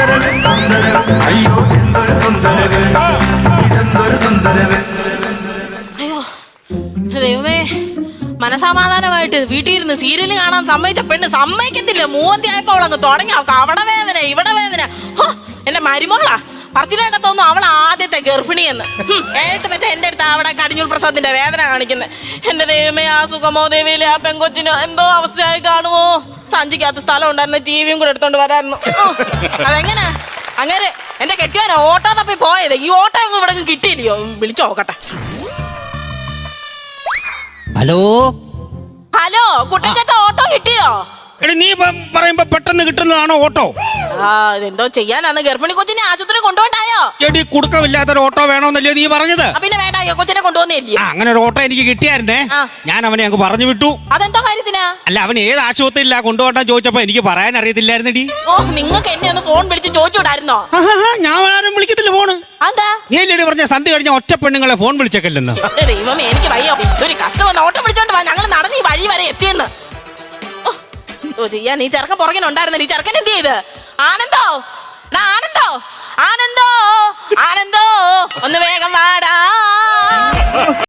തൊന്തരവ് തൊന്തരവ് അയ്യോ എന്തൊരു തൊന്തരവ് അയ്യോ ദൈവമേ. മനസമാധാനമായിട്ട് വീട്ടിൽ ഇരുന്ന് സീരിയൽ കാണാൻ സമ്മതിച്ച പെണ്ണ് സമ്മതിക്കത്തില്ല. മൂവന്തി ആയപ്പോൾ അവളങ്ങ് തുടങ്ങി. അവൾക്ക് അവിടെ വേദന ഇവിടെ വേദന എന്റെ മരുമകളാ പറച്ചിലേട്ട തോന്നുന്നു അവൾ ആദ്യത്തെ ഗർഭിണിയെന്ന്. ഏട്ട് എന്റെ എന്റെ അടുത്ത് അവിടെ കടിഞ്ഞൂൽ പ്രസാദിന്റെ വേദന കാണിക്കുന്നത് എന്റെ ദൈവമേ ആ സുഖമോ ദേവിയിലെ ആ പെങ്കൊച്ചിനോ എന്തോ അവസ്ഥയായി കാണുമോ? സഞ്ചിക്കകത്ത് സ്ഥലം ഉണ്ടായിരുന്ന ടി വിയും കൂടെ എടുത്തോണ്ട് വരായിരുന്നു. അതെങ്ങനെ? അങ്ങനെ എന്റെ കെട്ടിയാനോ ഓട്ടോ തപ്പി പോയത്. ഈ ഓട്ടോ ഒന്നും ഇവിടെ കിട്ടിയില്ലയോ? വിളിച്ചു നോക്കട്ടെ. ഹലോ? ഹലോ കുട്ടിച്ചേട്ട എടി നീ പറയുമ്പോ പെട്ടെന്ന് കിട്ടുന്നതാണോ ഓട്ടോ? ആ ഇതെന്തോ ചെയ്യാനാന്ന്. ഗർഭിണി കൊച്ചിനെ ആശുപത്രി കൊണ്ടുപോണ്ടായോ എടി കുടുക്കമില്ലാത്തൊരു ഓട്ടോ വേണോന്നല്ലേ നീ പറഞ്ഞത്? പിന്നെ വേണ്ടായോ കൊച്ചിനെ കൊണ്ടുപോകുന്നില്ലേ ആ അങ്ങനെ ഒരു ഓട്ടോ എനിക്ക് കിട്ടിയായിരുന്നേ. ആ. ഞാൻ അവനെ അങ്ങ് പറഞ്ഞു വിട്ടു. അതെന്തോ കാര്യത്തിനാ? അല്ല അവൻ ഏത് ആശുപത്രിയിലാ കൊണ്ടുപോകാൻ ചോദിച്ചപ്പോ എനിക്ക് പറയാൻ അറിയത്തില്ലായിരുന്നെടി. ഓ നിങ്ങൾക്ക് എന്നെ ഒന്ന് ഫോൺ വിളിച്ച് ചോദിച്ചുവിടായിരുന്നോ ഞാൻ ആരും വിളിക്കത്തില്ല ഫോണ് അതെന്താ? നീ അല്ലേടി പറഞ്ഞ സന്ധി കഴിഞ്ഞ ഒറ്റ പെണ്ണുങ്ങളെ ഫോൺ വിളിച്ചേക്കല്ലെന്ന്? ദൈവമേ എനിക്ക് വയ്യ. ഇതൊരു കഷ്ടം വന്ന് ഓട്ടം വിളിച്ചോണ്ട് വാ. ഞങ്ങൾ നടന്ന് ചെയ്യാൻ ഈ ചെറുക്കൻ പുറകിനുണ്ടായിരുന്നില്ല ഈ ചെറുക്കൻ എന്ത് ചെയ്ത്? ആനന്ദോ? ആനന്ദോ? ആനന്ദോ? ആനന്ദോ? ഒന്ന് വേഗം വാടാ.